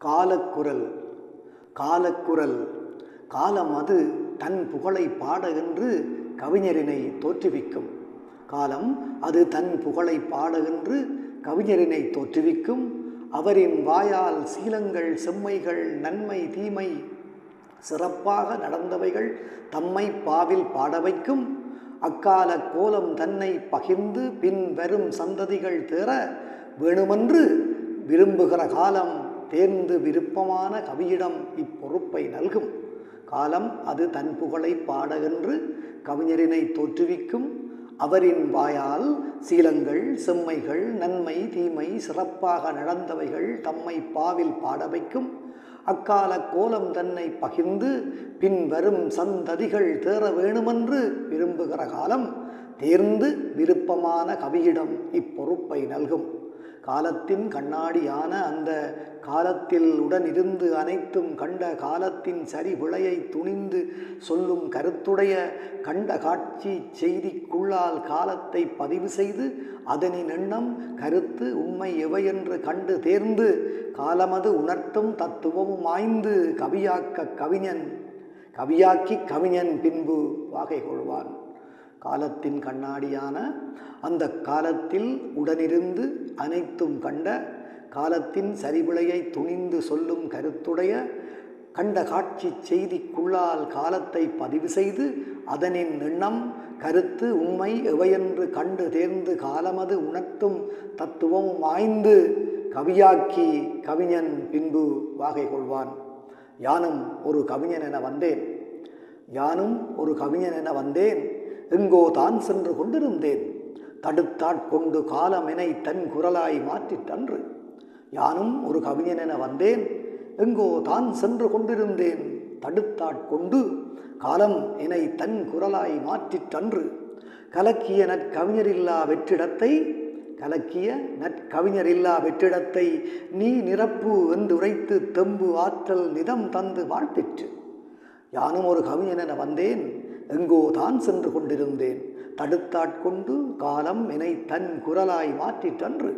காலக்குரல் காலக்குரல். காலம் அது தன் புகழை பாட என்று கவிஞரினை தோற்றுவிக்கும். காலம் அது தன் புகழை பாட என்று கவிஞரினை தோற்றுவிக்கும். அவரின் வாயால் சீலங்கள் செம்மைகள் நன்மை தீமை சிறப்பாக நடந்தவைகள் தம்மை பாவில் பாட வைக்கும். அக்கால கோலம் தன்னை பகிர்ந்து பின் வரும் சந்ததிகள் தேற வேணுமென்று விரும்புகிற காலம் தேர்ந்து விருப்பமான கவியிடம் இப்பொறுப்பை நல்கும். காலம் அது தன் புகழை பாடகென்று கவிஞரினை தோற்றுவிக்கும். அவரின் வாயால் சீலங்கள் செம்மைகள் நன்மை தீமை சிறப்பாக நடந்தவைகள் தம்மை பாவில் பாட வைக்கும். அக்கால கோலம் தன்னை பகிர்ந்து பின்வரும் சந்ததிகள் தேற வேணுமென்று விரும்புகிற காலம் தேர்ந்து விருப்பமான கவியிடம் இப்பொறுப்பை நல்கும். காலத்தின் கண்ணாடியான அந்த காலத்தில் உடனிருந்து அனைத்தும் கண்ட காலத்தின் சரி விளையை துணிந்து சொல்லும் கருத்துடைய கண்ட காட்சி செய்திக்குள்ளால் காலத்தை பதிவு செய்து அதனின் எண்ணம் கருத்து உண்மை எவையென்று கண்டு தேர்ந்து காலமது உணர்த்தும் தத்துவமும் ஆய்ந்து கவியாக்க கவிஞன் கவியாக்கி கவிஞன் பின்பு வாகை கொள்வான். காலத்தின் கண்ணாடியான அந்த காலத்தில் உடனிருந்து அனைத்தும் கண்ட காலத்தின் சரிவிளையை துணிந்து சொல்லும் கருத்துடைய கண்ட காட்சி செய்திக்குள்ளால் காலத்தை பதிவு செய்து அதனின் எண்ணம் கருத்து உண்மை எவையென்று கண்டு தேர்ந்து காலமது உணர்த்தும் தத்துவம் ஆய்ந்து கவியாக்கி கவிஞன் பின்பு வாகை கொள்வான். யானும் ஒரு கவிஞன் என வந்தேன். யானும் ஒரு கவிஞன் என வந்தேன். எங்கோ தான் சென்று கொண்டிருந்தேன். தடுத்தாட்கொண்டு காலமெனை தன் குரலாய் மாற்றிற்றன்று யானும் ஒரு கவிஞன் என வந்தேன். எங்கோ தான் சென்று கொண்டிருந்தேன். தடுத்தாட்கொண்டு காலம் என்னை தன் குரலாய் மாற்றிற்றன்று கலக்கிய நற்கவிஞரில்லா வெற்றிடத்தை கலக்கிய நற்கவிஞரில்லா வெற்றிடத்தை நீ நிரப்பு என்று உரைத்து தெம்பு ஆற்றல் நிதம் தந்து வாழ்த்திற்று. யானும் ஒரு கவிஞன் என வந்தேன். எங்கோ தான் சென்று கொண்டிருந்தேன். தடுத்தாட்கொண்டு காலம் என்னை தன் குரலாய் மாற்றிற்றன்று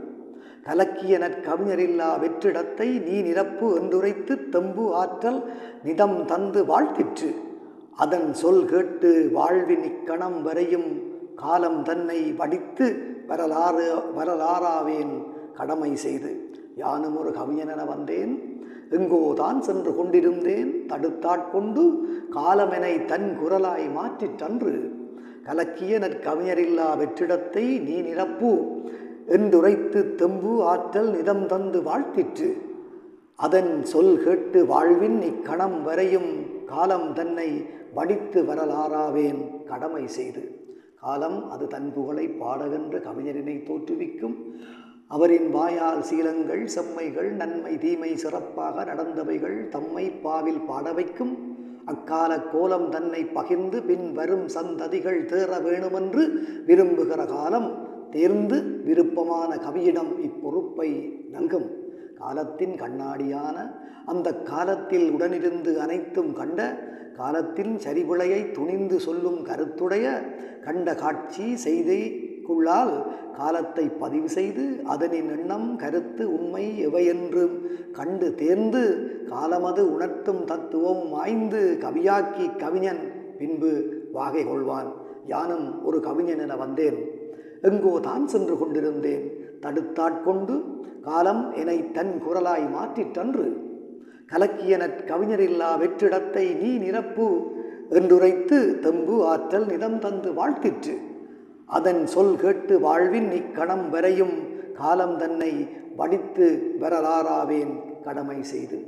கலக்கிய நற்கவிஞரில்லா வெற்றிடத்தை நீ நிரப்பு என்றுரைத்து தெம்பு ஆற்றல் நிதம் தந்து வாழ்த்திற்று. அதன் சொல் கேட்டு வாழ்வின் இக்கணம் வரையும் காலம் தன்னை வடித்து வரலாறு வரலாறாவேன் கடமை செய்து. யானும் ஒரு கவிஞனென வந்தேன். எங்கோ தான் சென்று கொண்டிருந்தேன். தடுத்தாட்கொண்டு காலமெனை தன் குரலாய் மாற்றிற்றன்று கலக்கிய நற்கவிஞரில்லா வெற்றிடத்தை நீ நிரப்பு. என்றுரைத்து தெம்பு ஆற்றல் நிதம் தந்து வாழ்த்திற்று. அதன் சொல் கேட்டு வாழ்வின் இக்கணம் வரையும் காலம் தன்னை வடித்து வரலாறாவேன் கடமை செய்து. காலம் அது தன் புகழை பாடகென்ற கவிஞரினை தோற்றுவிக்கும். அவரின் வாயால் சீலங்கள் செம்மைகள் நன்மை தீமை சிறப்பாக நடந்தவைகள் தம்மை பாவில் பாட வைக்கும். அக்கால கோலம் தன்னை பகிர்ந்து பின் வரும் சந்ததிகள் தேற வேணுமென்று விரும்புகிற காலம் தேர்ந்து விருப்பமான கவியிடம் இப்பொறுப்பை நல்கும். காலத்தின் கண்ணாடியான அந்த காலத்தில் உடனிருந்து அனைத்தும் கண்ட காலத்தின் சரிவிளையை துணிந்து சொல்லும் கருத்துடைய கண்ட காட்சி செய்திக்குள்ளால் காலத்தை பதிவு செய்து அதனின் எண்ணம் கருத்து உண்மை எவையென்றும் கண்டு தேர்ந்து காலமது உணர்த்தும் தத்துவம் ஆய்ந்து கவியாக்கி கவிஞன் பின்பு வாகை கொள்வான். யானும் ஒரு கவிஞன் என வந்தேன். எங்கோ தான் சென்று கொண்டிருந்தேன். தடுத்தாட்கொண்டு காலம் என்னை தன் குரலாய் மாற்றிற்றன்று கலக்கிய கவிஞரில்லா வெற்றிடத்தை நீ நிரப்பு என்றுரைத்து தெம்பு ஆற்றல் நிதம் தந்து வாழ்த்திற்று. அதன் சொல் கேட்டு வாழ்வின் இக்கணம் வரையும் காலம் தன்னை வடித்து வரலாறாவேன் கடமை செய்து.